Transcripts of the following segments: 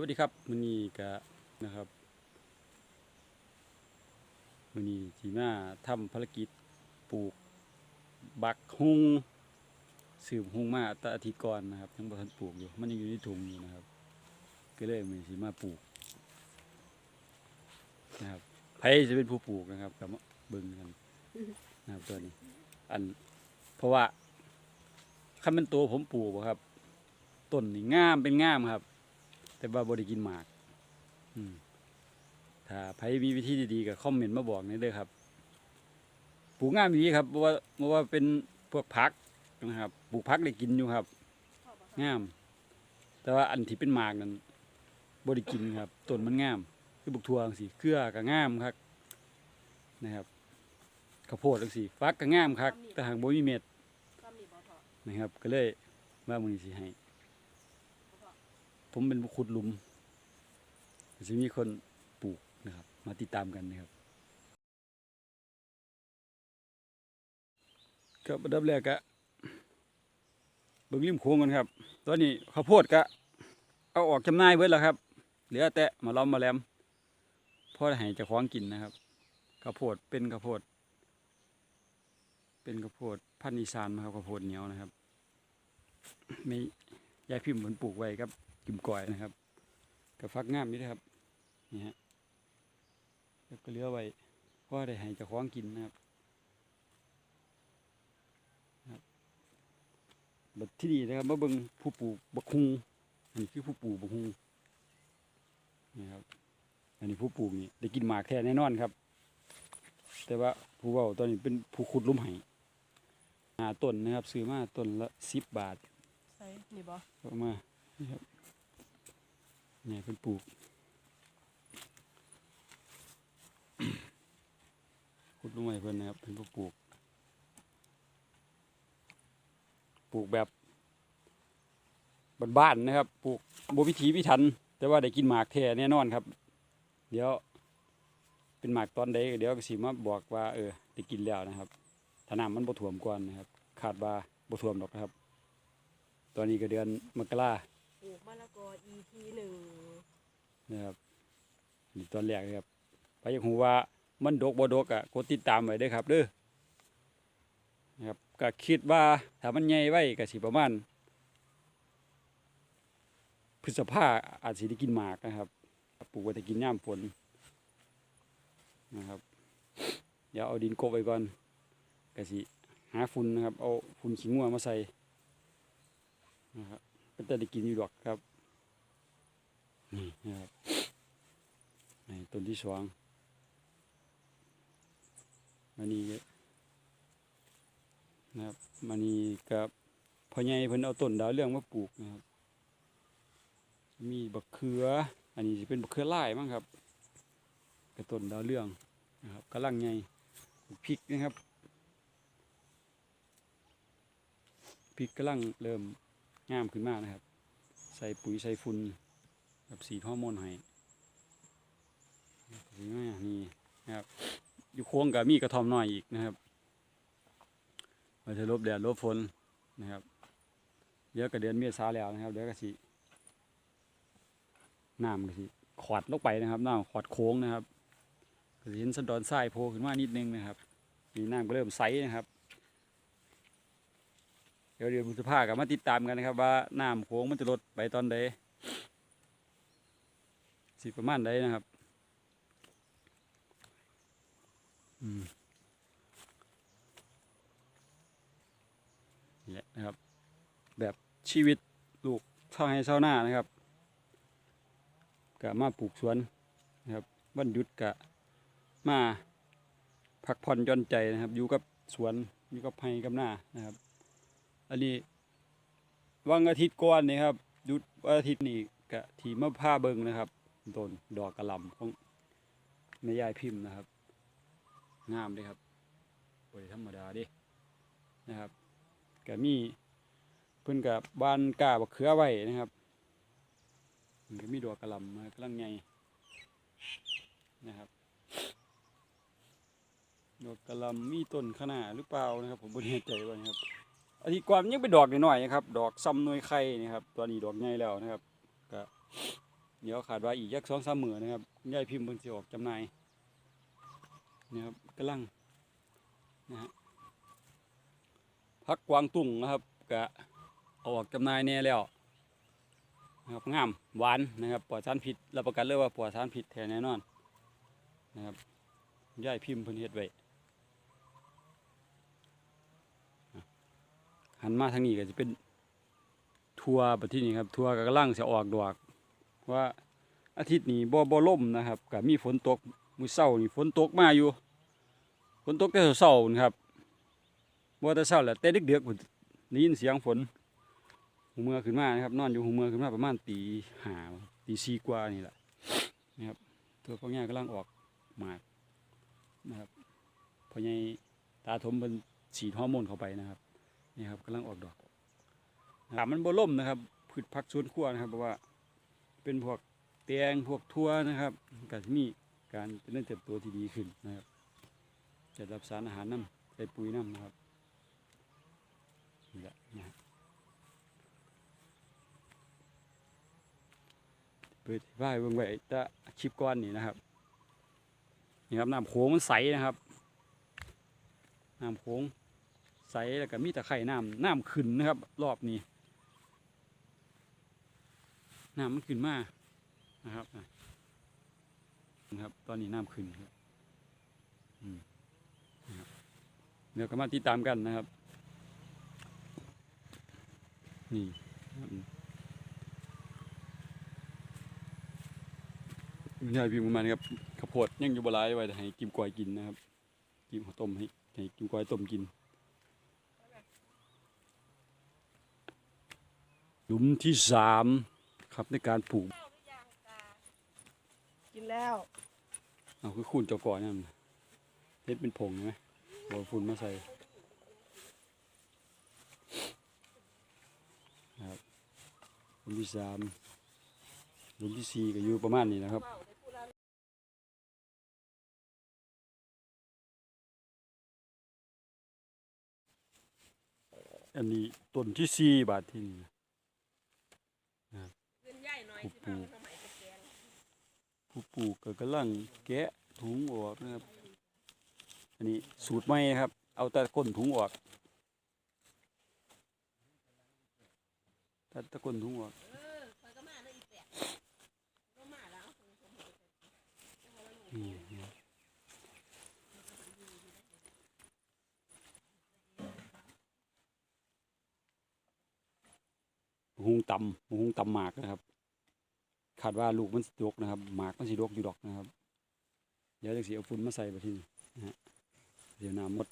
วัสดีครับมื้อนี้ก็นะครับมื้อนี้สิมาทำภารกิจปลูกบักฮุงสืบฮุงมาแตอาทิตย์ก่อนนะครับยังบ่ทันปลูกอยู่มันยังอยู่ในถุงอยู่นะครับ ก็เลยมื้อนี้สิมาปลูกนะครับไผจะเป็นผู้ปลูกนะครับก็มาเบิ่งกันนะครับตัวนี้ อันเพราะว่าคันเป็นตัวผมปลูกครับต้นนี่งามเป็นงามครับ แต่ว่าบ่ได้กินหมากอืมถ้าใครมีวิธีดีๆก็คอมเมนต์มาบอกหนี่อยเด้อครับ ปลูกงามดีครับเพราะว่าเพราะว่าเป็นพวกผักนะครับ ปลูกผักได้กินอยู่ครับงาม แต่ว่าอันที่เป็นหมากนั้นบ่ได้กินครับต้นมันงามคือบุกทั่วจังซี่เครือก็งามครับนะครับข้าวโพดจังซี่ฟักก็งามครับแต่หากบ่มีเม็ดซ้ำนี่บ่พอนะครับ ก็เลยว่ามื้อนี้สิให้ ผมเป็นผู้ขุดหลุมจะมีคนปลูกนะครับ มาติดตามกันนะครับก็อันดับแรกก็เบิ่งริมโค้งกันครับ ตอนนี้ข้าวโพดก็เอาออกจำหน่ายเบิดแล้วครับ เหลือแต่มาล้อมมาแลมพ่อให้จะคล้าของกินนะครับข้าวโพดเป็นข้าวโพด เป็นข้าวโพดพันธุ์อีสานมาครับข้าวโพดเหนียวนะครับไม่ยายพิมพ์เหมือนปลูกไว้ครับ กิมก่อยนะครับกับฟักงามนี่นะครับนี่ฮะแล้วก็เหลือไว้เพราะได้ให้เจ้าของกินนะครับครับบัดที่นี่นะครับมาเบิ่งผู้ปลูกบักฮุงอันนี้คือผู้ปลูกบักฮุงนี่ครับ อันนี้ผู้ปลูกนี่ได้กินหมากแท้แน่นอนครับ แต่ว่าผู้เว่าตอนนี้เป็นผู้ขุดหลุมไห้หาต้นนะครับ ซื้อมาต้นละสิบบาทใส่นี่บ่ออกมานี่ครับเนี่ยเป็นปลูกขุดลงไปเพิ่นนะครับเป็นผู้ปลูก ปลูกแบบบ้านๆนะครับ ปลูกบวิถีพิถัน แต่ว่าได้กินหมากแท้แน่นอนครับ เดี๋ยว เป็นหมากตอนใดก็เดี๋ยวก็สิมาบอกว่า เออได้กินแล้วนะครับถ้าน้ำมันบ่ท่วมก่อนนะครับคาดว่าบ่ท่วมดอกนะครับ ตอนนี้ก็เดือนมกรา ลูกมะละกอ EP หนึ่งนะครับนี่ตอนแรกนะครับไปยากรู้ว่ามันดกบ่ดกอะกดติดตามไว้เด้อครับเด้อนะครับก็คิดว่าถ้ามันใหญ่ไว้ก็สิประมาณพฤษภาอาจสิได้กินหมากนะครับปลูกไว้แต่กินย่ามฝนนะครับเดี๋ยวเอาดินกบไว้ก่อนก็สิหาฝุ่นนะครับ เอาฝุ่นขี้งัวมาใส่นะครับ ก็จะได้กินอยู่ดอกครับนี่นะครับนี่ต้นที่สองมันนี้นะครับมันนี้กับพ่อใหญ่เพิ่นเอาต้นดาวเรื่องมาปลูกนะครับ มีบักเขือ อันนี้จะเป็นบักเขือไลายมั้งครับกับต้นดาวเรื่องนะครับกำลังใหญ่พริกนะครับพริกกำลังเริ่ม งามขึ้นมากนะครับ ใส่ปุ๋ยใส่ฝุ่นกับสีฮอร์โมนให้สีแม่นี่นะครับ อยู่โค้งกับมีกระทอมน้อยอีกนะครับมาจะลบแดดลบฝนนะครับ เดี๋ยวก็เดือนเมษาแล้วนะครับ เดี๋ยวก็สิน้ำก็สิขอดลงไปนะครับน้ำขอดโค้งนะครับก็สิเห็นสันดอนทรายโผล่ขึ้นมานิดนึงนะครับนี่น้ำก็เริ่มใสนะครับ เดี๋ยวเดือนพฤษภากับมาติดตามกันนะครับ ว่าน้ำโค้งมันจะลดไปตอนใดสิประมาณใดนะครับอืมนี่แหละนะครับ แบบชีวิตลูกชาวไร่ชาวนานะครับกะมาปลูกสวนนะครับวันหยุดกะมาพักผ่อนย่อนใจนะครับ อยู่กับสวนอยู่กับไร่กับหน้านะครับ อันนี้วันอาทิตย์ก่อนนี่ครับหยุดวันอาทิตย์นี้กะทีมาพาเบิงนะครับต้นดอกกระลำของแม่ยายพิมพ์นะครับงามเลยครับบริธรรมดาดินะครับก็มีเพิ่นกับบ้านกาบักเขือไว้นะครับมันก็มีดอกกระลำมากำลังใหญ่นะครับดอกกระลำมีต้นขนาดหรือเปล่านะครับ ผมไม่แน่ใจว่านะครับ อาทิตย์ก่อนมันยังเป็นดอกน้อยๆนะครับ ดอกซ้ำหน่วยไข่นี่ครับตัวนี้ดอกใหญ่แล้วนะครับก็เดี๋ยวขาดว่าอีกยักสองสามหมื่นนะครับคุณยายพิมพ์เพิ่งจะออกจำหน่ายนี่ครับกำลังนะฮะพักกวางตุ้งนะครับกะเอาออกจำหน่ายแน่แล้วนะครับงามหวานนะครับปลอดสารพิษรับประกันเลยว่าปลอดสารพิษแท้แน่นอนนะครับคุณยายพิมพ์เพิ่นเฮ็ดไว้อะ หันมาทางนี้ก็จะเป็นทัวร์ประที่นี้ครับทัวร์ก็กำลังจะออกดอกว่าอาทิตย์นี้บ่บ่ล่มนะครับก็มีฝนตกมื้อเช้านี่ฝนตกมาอยู่ฝนตกแต่เช้าๆนะครับบ่แต่เช้าแหละแต่ดึกๆพุ่นได้ยินเสียงฝนหูเมื่อขึ้นมานะครับ นอนอยู่หูเมื่อขึ้นมาประมาณตีห้าตีสี่กว่านี่แหละนะครับตัวพวกนี้กำลังออกหมากนะครับพอใหญ่ตาถมเป็นฉีดฮอร์โมนเข้าไปนะครับ นี่ครับกำลังออกดอกถามมันบ่ล่มนะครับพืชผักสวนครัวนะครับเพราะว่าเป็นพวกแตงพวกทั่วนะครับก็จะมีการเจริญเติบโตที่ดีขึ้นนะครับ จะรับสารอาหารน้ำใส่ปุ๋ยน้ำนะครับนี่แหละนะเปิดว่ายเบิ่งไว้ตะคลิปก้อนนี่นะครับนี่ครับน้ำโขงมันใสนะครับน้ำโขง ใสแล้วก็มีตะไคร่น้ำน้ำขึ้นนะครับ รอบนี้น้ำมันขึ้นมานะครับนะครับ ตอนนี้น้ำขึ้นครับอืมนะครับเดี๋ยวก็มาติดตามกันนะครับ นี่ครับยายพิมพ์ประมาณนี้ครับข้าวโพดยังอยู่บลายไว้ให้กิมกวยกินนะครับ กิมข้าวต้มให้ให้กิมกวยต้มกิน หลุมที่สามครับในการปลูกกินแล้วเอาคือคูณเจ้าก่อนนั่นเฮ็ดเป็นผงใช่ไหมบอฝุ่นมาใส่ครับหลุมที่สามหลุมที่สี่ก็อยู่ประมาณนี้นะครับอันนี้ต้นที่สี่บาทที่นี่ ขึ้นใหญ่หน่อย ผู้ปลูกะกงผู้ปลูกก็กำลังแกะถุงออกนะครับ อันนี้สูตรใหม่นะครับ เอาแต่ก้นถุงออกตัดแตะก้นถุงออกหุงตำหุงตำหมากนะครับาดว่าลูกมันสิดกนะครับ หมากมันสิดกอยู่ดอกนะครับ เดี๋ยวจะสีเอาฝุ่นมาใส่ไปที่นี่นะฮะเดี๋ยวน้ำหมด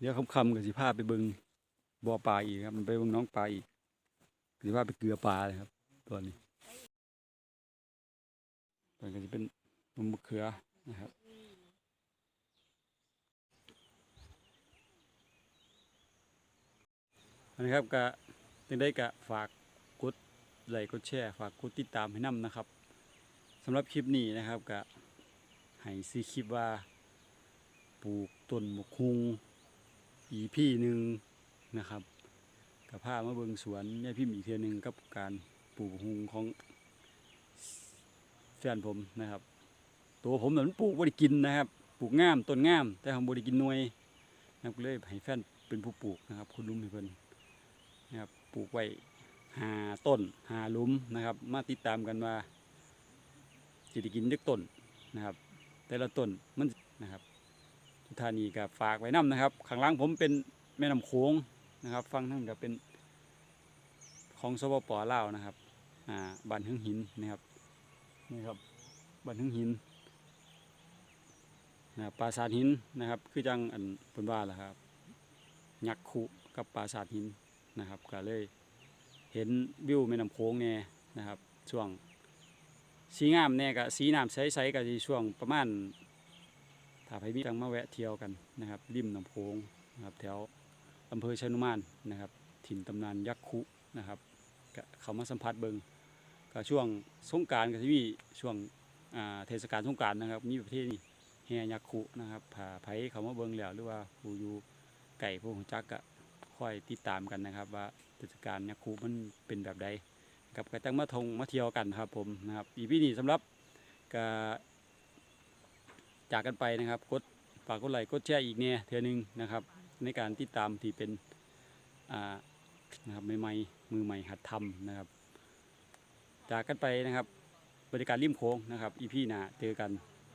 เดี๋ยวคำๆกับสิพาไปเบิงบ่อปลาอีกครับ มันไปเบิงน้องปลาอีกสิพาไปเกลือปลาเลยครับ ตัวนี้ นมมะเขือนะครับอันนี้ครับก็จึงได้กะฝากกดไลค์กดแชร์ฝากกดติดตามให้นำนะครับสำหรับคลิปนี้นะครับก็ให้ซีคลิปว่า ปลูกต้นมะคุงอีพี่หนึ่งนะครับกับผ้ามาเบิงสวนเนี่ยพิมพ์อีกเทียหนึ่งกับการปลูกหุงของแฟนผมนะครับ ตัวผมนั้นปลูกบริกินนะครับ ปลูกงามต้นงาม แต่ผมบริกินหน่วยนะครับเลยให้แฟนเป็นผู้ปลูกนะครับ คุณลุงเพิ่นนะครับปลูกไว้หาต้นหาหลุมนะครับ มาติดตามกันว่าสิได้กินดึกต้นนะครับ แต่ละต้นมันนะครับทุกท่านีกับฝากไว้น้ำนะครับข้างล่างผมเป็นแม่น้ำโขงนะครับ ฟังทั้งกับเป็นของสปปลานะครับอ่าบ้านหึงหินนะครับนี่ครับบ้านหึงหิน นะปราสาทหินนะครับ คือจังอันเป็นว่าล่ะครับ ยักษ์คุกับปราสาทหินนะครับก็เลยเห็นวิวแม่น้ำโขงเนี่ยนะครับช่วงสีงามเนี่ยกับสีน้ำใสๆกับช่วงประมาณถ้าใครมีจังมาแวะเที่ยวกันนะครับริมน้ำโพงนะครับแถวอำเภอชนุมานนะครับ ถิ่นตำนานยักษ์คุนะครับก็เขามาสัมผัสเบิงก็ช่วงสงการก็จะมีช่วงเทศกาลสงการนะครับมีประเทศนี้ แห่ยักคุนะครับผ่าไผเขามาเบิ่งแล้วหรือว่าผู้อยู่ไก่ผู้หูจักก็ค่อยติดตามกันนะครับ ว่าเทศกาลยักคุมันเป็นแบบใดกับก็จังมาทงมาเที่ยวกันครับผมนะครับอีพีนี้สำหรับกจากกันไปนะครับกดฝากกดไลค์กดแชร์อีกเนี่ยเทื่อนึงนะครับ ในการติดตามที่เป็นอ่านะครับใหม่ๆมือใหม่หัดทำนะครับ จากกันไปนะครับบรรยากาศริมโค้งนะครับอีพีหนาเจอกัน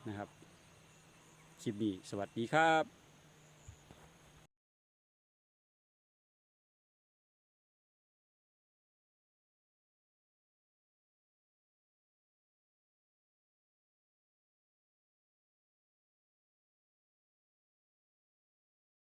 นะครับ คลิปนี้ สวัสดีครับ